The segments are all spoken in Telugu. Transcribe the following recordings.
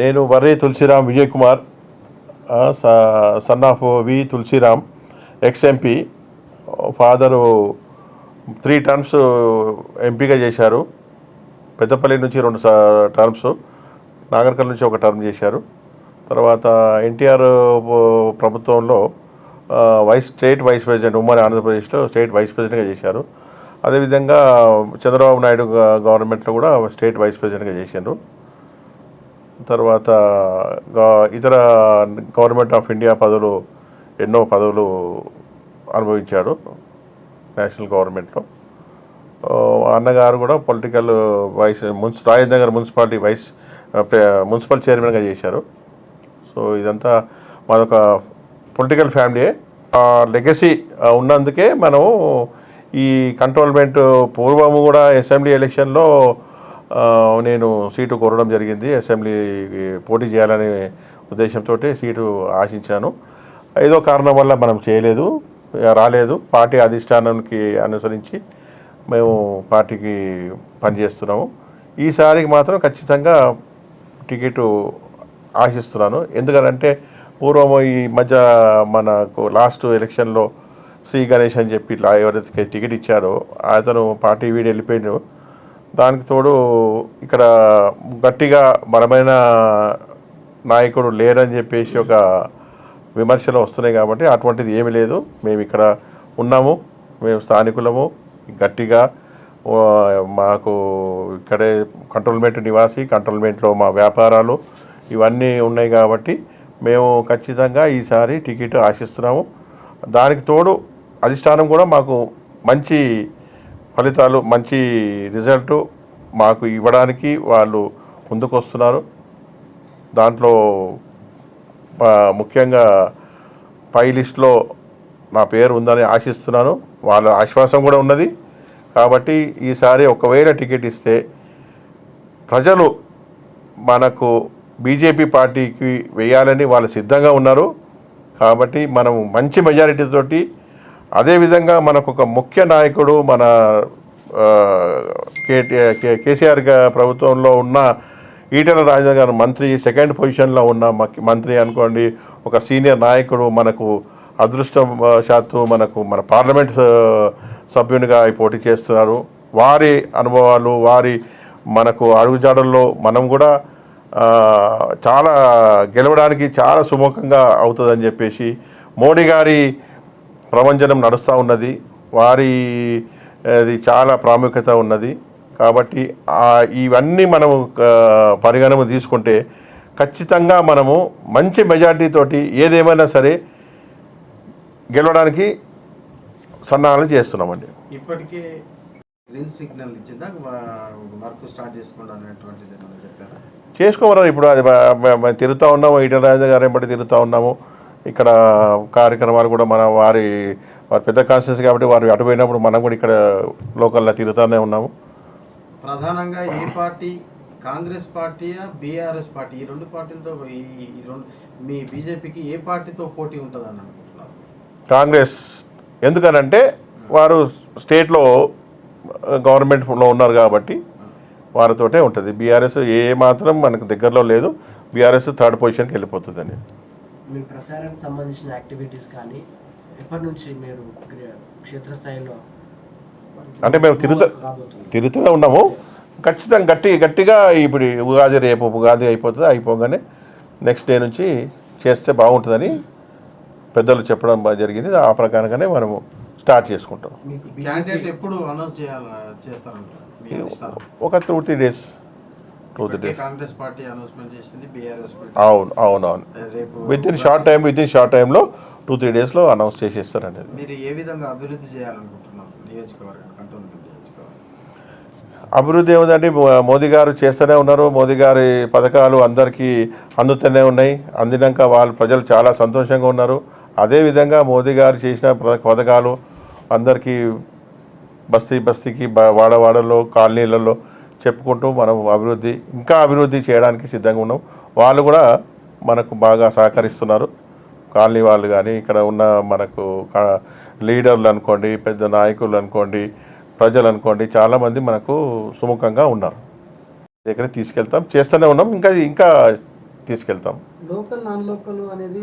నేను వర్రే తులసిరామ్ విజయ్ కుమార్ స- son of V Tulasiram ex MP father three terms ఎంపీగా చేశారు. పెద్దపల్లి నుంచి రెండు స- టర్మ్స్ నాగర్కల్ నుంచి ఒక టర్మ్ చేశారు. తర్వాత ఎన్టీఆర్ ప్రభుత్వంలో వైస్ స్టేట్ వైస్ ప్రెసిడెంట్ ఉమ్మడి ఆంధ్రప్రదేశ్లో స్టేట్ వైస్ ప్రెసిడెంట్గా చేశారు. అదేవిధంగా చంద్రబాబు నాయుడు గవర్నమెంట్లో కూడా స్టేట్ వైస్ ప్రెసిడెంట్గా చేశారు తర్వాత ఇతర గవర్నమెంట్ ఆఫ్ ఇండియా పదవులు ఎన్నో పదవులు అనుభవించాడు నేషనల్ గవర్నమెంట్లో. అన్నగారు కూడా పొలిటికల్ వైస్ మున్సి రాజేంద్రనగర్ మున్సిపాలిటీ వైస్ మున్సిపల్ చైర్మన్గా చేశారు. సో ఇదంతా మాదొక పొలిటికల్ ఫ్యామిలీ లెగసీ ఉన్నందుకే మనం ఈ కంట్రోల్మెంట్ పూర్వము కూడా అసెంబ్లీ ఎలక్షన్లో నేను సీటు కోరడం జరిగింది. అసెంబ్లీ పోటీ చేయాలనే ఉద్దేశంతో సీటు ఆశించాను. ఏదో కారణం వల్ల మనం చేయలేదు ఇక రాలేదు. పార్టీ అధిష్టానానికి అనుసరించి మేము పార్టీకి పనిచేస్తున్నాము. ఈసారికి మాత్రం ఖచ్చితంగా టికెట్ ఆశిస్తున్నాను. ఎందుకంటే పూర్వం ఈ మధ్య మనకు లాస్ట్ ఎలక్షన్లో శ్రీ గణేష్ అని చెప్పి ఎవరైతే టికెట్ ఇచ్చారో అతను పార్టీ వీడి వెళ్ళిపోయినాడు దానికి తోడు ఇక్కడ గట్టిగా బలమైన నాయకుడు లేరని చెప్పేసి ఒక విమర్శలు వస్తున్నాయి కాబట్టి అటువంటిది ఏమీ లేదు. మేము ఇక్కడ ఉన్నాము. మేము స్థానికులము. గట్టిగా మాకు ఇక్కడే కంట్రోల్మెంట్ నివాసి కంట్రోల్మెంట్లో మా వ్యాపారాలు ఇవన్నీ ఉన్నాయి కాబట్టి మేము ఖచ్చితంగా ఈసారి టికెట్ ఆశిస్తున్నాము. దానికి తోడు అధిష్టానం కూడా మాకు మంచి ఫలితాలు మంచి రిజల్ట్ మాకు ఇవ్వడానికి వాళ్ళు ముందుకొస్తున్నారు. దాంట్లో ముఖ్యంగా పై లిస్ట్లో నా పేరు ఉందని ఆశిస్తున్నాను. వాళ్ళ ఆశ్వాసం కూడా ఉన్నది. కాబట్టి ఈసారి ఒకవేళ టికెట్ ఇస్తే ప్రజలు మనకు బీజేపీ పార్టీకి వేయాలని వాళ్ళు సిద్ధంగా ఉన్నారు. కాబట్టి మనం మంచి మెజారిటీతోటి అదేవిధంగా మనకు ఒక ముఖ్య నాయకుడు మన కేటీ కేటీఆర్ కే- కేసీఆర్ ప్రభుత్వంలో ఉన్న ఈటల రాజేంద్ర గారు మంత్రి సెకండ్ పొజిషన్లో ఉన్న మంత్రి అనుకోండి ఒక సీనియర్ నాయకుడు మనకు అదృష్టవశాత్తు మనకు మన పార్లమెంట్ సభ్యునిగా పోటీ చేస్తున్నారు. వారి అనుభవాలు వారి మనకు అడుగుజాడల్లో మనం కూడా చాలా గెలవడానికి చాలా సుముఖంగా అవుతుందని చెప్పేసి మోడీ గారి ప్రపంచం నడుస్తూ ఉన్నది. వారి అది చాలా ప్రాముఖ్యత ఉన్నది. కాబట్టి ఇవన్నీ మనము పరిగణన తీసుకుంటే ఖచ్చితంగా మనము మంచి మెజార్టీ తోటి ఏదేమైనా సరే గెలవడానికి సన్నాహాలు చేస్తున్నామండి. ఇప్పటికే గ్రీన్ సిగ్నల్ ఇచ్చిందా? వర్క్ స్టార్ట్ చేసుకోమన్నారు. ఇప్పుడు అది తిరుగుతూ ఉన్నాము. ఈటల రాజేంద్ర గారు ఎంబడి తిరుగుతూ ఉన్నాము. ఇక్కడ కార్యక్రమాలు కూడా మన వారి వారి పెద్ద కాన్స్టిట్యూన్సీ కాబట్టి వారు అటు పోయినప్పుడు మనం కూడా ఇక్కడ లోకల్లో తిరుగుతూనే ఉన్నాము. ప్రధానంగా ఏ పార్టీ? కాంగ్రెస్ పార్టీయా బీఆర్ఎస్ పార్టీ? ఈ రెండు పార్టీలతో ఈ ఈ రెండు మీ బీజేపీకి ఏ పార్టీతో పోటీ ఉంటుందని అనుకుంటున్నారు? కాంగ్రెస్. ఎందుకనంటే వారు స్టేట్లో గవర్నమెంట్లో ఉన్నారు కాబట్టి వారితోటే ఉంటుంది. బీఆర్ఎస్ ఏ మాత్రం మనకు దగ్గరలో లేదు. బీఆర్ఎస్ థర్డ్ పొజిషన్కి వెళ్ళిపోతుందని. మీ ప్రచారానికి సంబంధించిన యాక్టివిటీస్ కానీ ఎప్పటి నుంచి మీరు క్షేత్రస్థాయిలో అంటే మేము తిరుగుతా తిరుగుతూనే ఉన్నాము. ఖచ్చితంగా గట్టి గట్టిగా ఇప్పుడు ఉగాది రేపు ఉగాది అయిపోతుంది అయిపోగానే నెక్స్ట్ డే నుంచి చేస్తే బాగుంటుందని పెద్దలు చెప్పడం బాగా జరిగింది. ఆ ప్రకారంగానే మనము స్టార్ట్ చేసుకుంటాం. ఒక two three days two three days Congress party announcement చేసింది బీఆర్ఎస్ పార్టీ. అవును అవును అవును. రేపు within short time within short టైంలో టూ త్రీ డేస్లో అనౌన్స్ చేసేస్తారండి అది మీరు ఏ విధంగా అభివృద్ధి చేయాలనుకుంటున్నారు? నియోజకవర్గం కంటోన్మెంట్ నియోజకవర్గం. అభివృద్ధి ఏముందండి? మో- మోదీ గారు చేస్తూనే ఉన్నారు. మోదీ గారి పథకాలు అందరికీ అందుతూనే ఉన్నాయి. అందినాక వాళ్ళు ప్రజలు చాలా సంతోషంగా ఉన్నారు. అదేవిధంగా మోదీ గారు చేసిన పథ- పథకాలు అందరికీ బస్తీ బస్తీకి వాడవాడల్లో కాలనీలలో చెప్పుకుంటూ మనం అభివృద్ధి ఇంకా అభివృద్ధి చేయడానికి సిద్ధంగా ఉన్నాం. వాళ్ళు కూడా మనకు బాగా సహకరిస్తున్నారు. కాలనీ వాళ్ళు కానీ ఇక్కడ ఉన్న మనకు లీడర్లు అనుకోండి పెద్ద నాయకులు అనుకోండి ప్రజలు అనుకోండి చాలామంది మనకు సుముఖంగా ఉన్నారు. దగ్గర తీసుకెళ్తాం చేస్తూనే ఉన్నాం. ఇంకా ఇంకా తీసుకెళ్తాం. లోకల్ నాన్ లోకల్ అనేది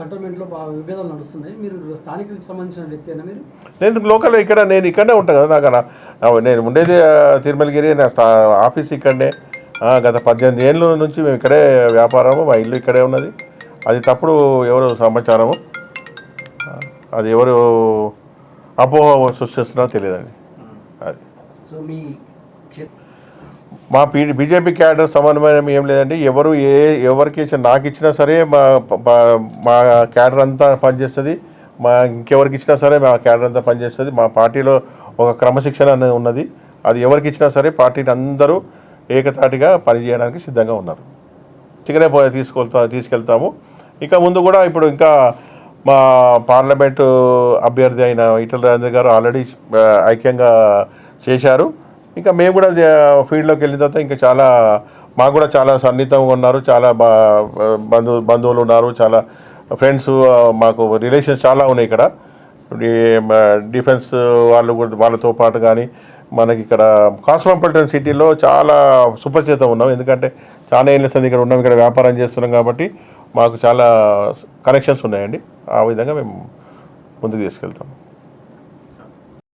కంటోన్మెంట్లో బాగా విభేదాలు నడుస్తున్నాయి. మీరు స్థానికులకు సంబంధించిన వ్యక్తి మీరు? నేను లోకల్ ఇక్కడ నేను ఇక్కడనే ఉంటాను కదా నాకు నేను ఉండేది తిరుమలగిరి నా స్థా- ఆఫీస్ ఇక్కడనే. గత పద్దెనిమిది ఏళ్ళ నుంచి మేము ఇక్కడే వ్యాపారము మా ఇల్లు ఇక్కడే ఉన్నది. అది తప్పుడు ఎవరు సమాచారము? అది ఎవరు అపోహ సృష్టిస్తున్నారో తెలియదండి. అది. సో మీ మా పీ బీజేపీ క్యాడర్ సమన్వయం ఏం లేదండి. ఎవరు ఏ ఎవరికి ఇచ్చిన నాకు ఇచ్చినా సరే మా మా- క్యాడర్ అంతా పనిచేస్తుంది. మా ఇంకెవరికి ఇచ్చినా సరే మా క్యాడర్ అంతా పనిచేస్తుంది. మా పార్టీలో ఒక క్రమశిక్షణ అనేది ఉన్నది. అది ఎవరికి ఇచ్చినా సరే పార్టీని అందరూ ఏకతాటిగా పనిచేయడానికి సిద్ధంగా ఉన్నారు. చికెనే పోయి తీసుకెళ్తా తీసుకెళ్తాము. ఇంకా ముందు కూడా ఇప్పుడు ఇంకా మా పార్లమెంటు అభ్యర్థి అయిన ఈటల రాజేంద్ర గారు ఆల్రెడీ ఐక్యంగా చేశారు. ఇంకా మేము కూడా ఫీల్డ్లోకి వెళ్ళిన తర్వాత ఇంకా చాలా మాకు కూడా చాలా సన్నిహితంగా ఉన్నారు చాలా బంధు బంధువులు ఉన్నారు చాలా ఫ్రెండ్స్ మాకు రిలేషన్స్ చాలా ఉన్నాయి ఇక్కడ. డిఫెన్స్ వాళ్ళు కూడా వాళ్ళతో పాటు కానీ మనకి ఇక్కడ కాస్మోపాలిటన్ సిటీలో చాలా సుపరిచితం ఉన్నాం. ఎందుకంటే చాలా ఏళ్ళ సంది ఇక్కడ ఉన్నాం ఇక్కడ వ్యాపారం చేస్తున్నాం కాబట్టి మాకు చాలా కనెక్షన్స్ ఉన్నాయండి. ఆ విధంగా మేము ముందుకు తీసుకెళ్తాం.